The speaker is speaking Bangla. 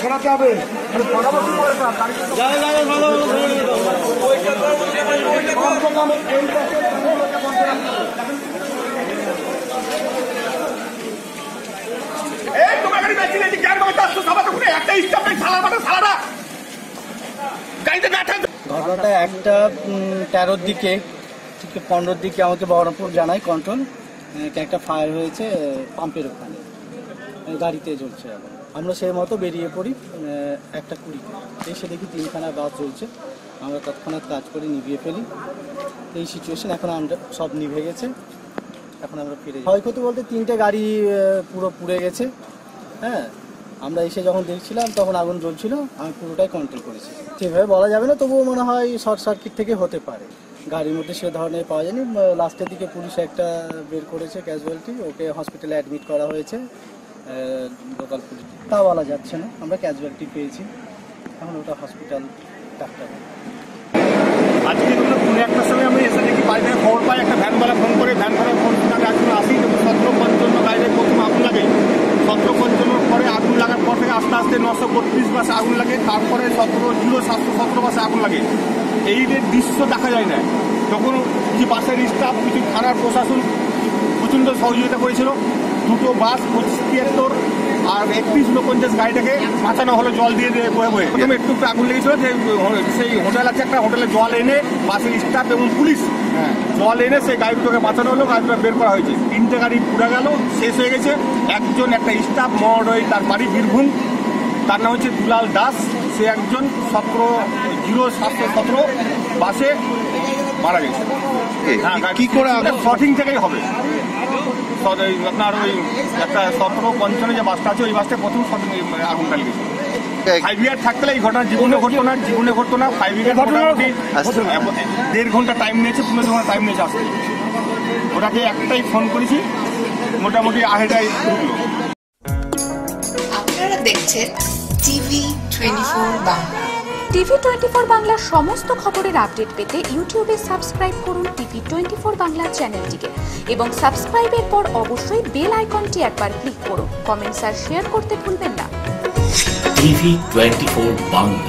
ছড়াতে হবে। ঘটনাটা একটা তেরোর দিকে ঠিক পনেরোর দিকে আমাকে বহরমপুর জানায় কন্ট্রোল। একটা ফায়ার হয়েছে পাম্পের ওখানে। গাড়িতে জ্বলছে এখন আমরা সেই মতো বেরিয়ে পড়ি একটা কুড়িতে এসে দেখি তিনখানা গাছ চলছে। আমরা তৎক্ষণাৎ কাজ করে নিভিয়ে ফেলি। এই সিচুয়েশন এখন আমরা সব নিভে গেছে। এখন আমরা ফিরে। ক্ষয়ক্ষতি বলতে তিনটে গাড়ি পুরো পুড়ে গেছে। হ্যাঁ আমরা এসে যখন দেখছিলাম তখন আগুন জ্বলছিল। আমি পুরোটাই কন্ট্রোল করেছি। সেভাবে বলা যাবে না, তবুও মনে হয় শর্ট সার্কিট থেকে হতে পারে। গাড়ির মধ্যে সে ধরনের পাওয়া যায়নি। লাস্টের দিকে পুলিশ একটা বের করেছে ক্যাজুয়ালিটি ওকে হসপিটালে অ্যাডমিট করা হয়েছে। লোকাল পুলিশ তা বলা যাচ্ছে না। আমরা ক্যাজুয়ালিটি পেয়েছি। এখন ওটা হসপিটাল ডাক্তার। আজকে হলো পুনে একটার সময় আমি এসে দেখি খবর পাই একটা ভ্যানওয়ালা ফোন করে ভ্যানওয়ালা ফোন করে আজকে আসি সতেরো পঞ্চান্ন প্রথম আগুন লাগে। সতেরো পঞ্চান্নর পরে আগুন লাগার পর থেকে আস্তে আস্তে নশো বত্রিশ বাসে আগুন লাগে তারপরে সতেরো জিরো সাতশো সতেরো বাসে আগুন লাগে। এই যে দৃশ্য দেখা যায় না। তখন কিছু বাসের স্টাফ কিছু থানার প্রশাসন প্রচণ্ড সহযোগিতা করেছিল। দুটো বাস পঁচিশ তিয়াত্তর আর একত্রিশ উনপঞ্চাশ গাড়িটাকে বাঁচানো হলো জল দিয়ে দিয়ে বয়ে বয়ে। প্রথমে একটু আগুন লেগেছিল যে সেই হোটেল আছে একটা হোটেলে জল এনে বাসের স্টাফ এবং পুলিশ জল এনে সেই গাড়ি দুটোকে বাঁচানো হলো গাড়ি দুটো বের করা হয়েছে। তিনটে গাড়ি পুড়ে গেল শেষ হয়ে গেছে। একজন একটা স্টাফ মহোদয় তার বাড়ি বীরভূম। তার নাম হচ্ছে দুলাল দাস। সে একজন সতেরো জিরো সাতশো সতেরো বাসে মারা গেছে। হ্যাঁ, কি করে থেকেই হবে। আপনার ওই একটা সতেরো পঞ্চান্ন যে বাসটা আছে ওই বাসটা প্রথম আগুনটা লেগেছে ফাইভ ইয়ার হলে এই ঘটনা জীবনে ঘটতো না জীবনে ঘটতো না ফাইভ ইয়ার মোটামুটি আচ্ছা। দেড় ঘণ্টা টাইম নিয়েছে পনেরো ঘণ্টা টাইম নিয়েছে আসতে। ওটাকে একটাই ফোন করেছি মোটামুটি ঢুকলো। আপনারা দেখছেন TV twenty four Bangla. TV twenty four বাংলার সমস্ত খবরের আপডেট পেতে ইউটিউবে সাবস্ক্রাইব করুন টিভি টোয়েন্টি ফোর বাংলা চ্যানেলটিকে এবং সাবস্ক্রাইবের পর অবশ্যই বেল আইকনটি একবার ক্লিক করুন। কমেন্টস আর শেয়ার করতে ভুলবেন না। TV twenty Bangla.